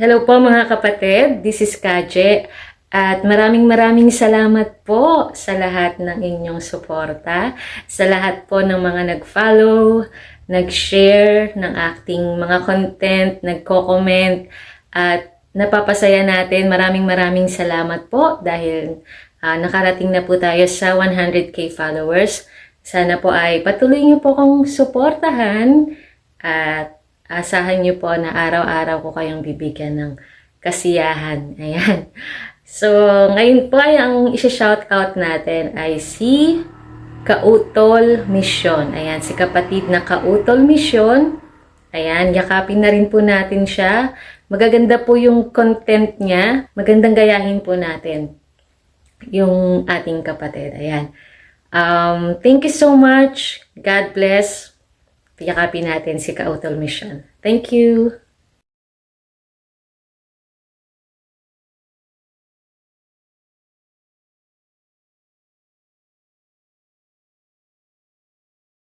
Hello po mga kapatid, this is Kaje at maraming maraming salamat po sa lahat ng inyong suporta, sa lahat po ng mga nag-follow, nag-share ng acting mga content, nagko-comment at napapasaya natin. Maraming maraming salamat po dahil ah, nakarating na po tayo sa 100k followers. Sana po ay patuloy niyo po kong suportahan at asahan niyo po na araw-araw ko kayong bibigyan ng kasiyahan. Ayan. So, ngayon po ay ang isa-shout out natin ay si Kautol Mission. Ayan, si kapatid na Kautol Mission. Ayan, yakapin na rin po natin siya. Magaganda po yung content niya. Magandang gayahin po natin yung ating kapatid. Ayan. Um, thank you so much. God bless. Yakapin natin si Kautol Mission. Thank you.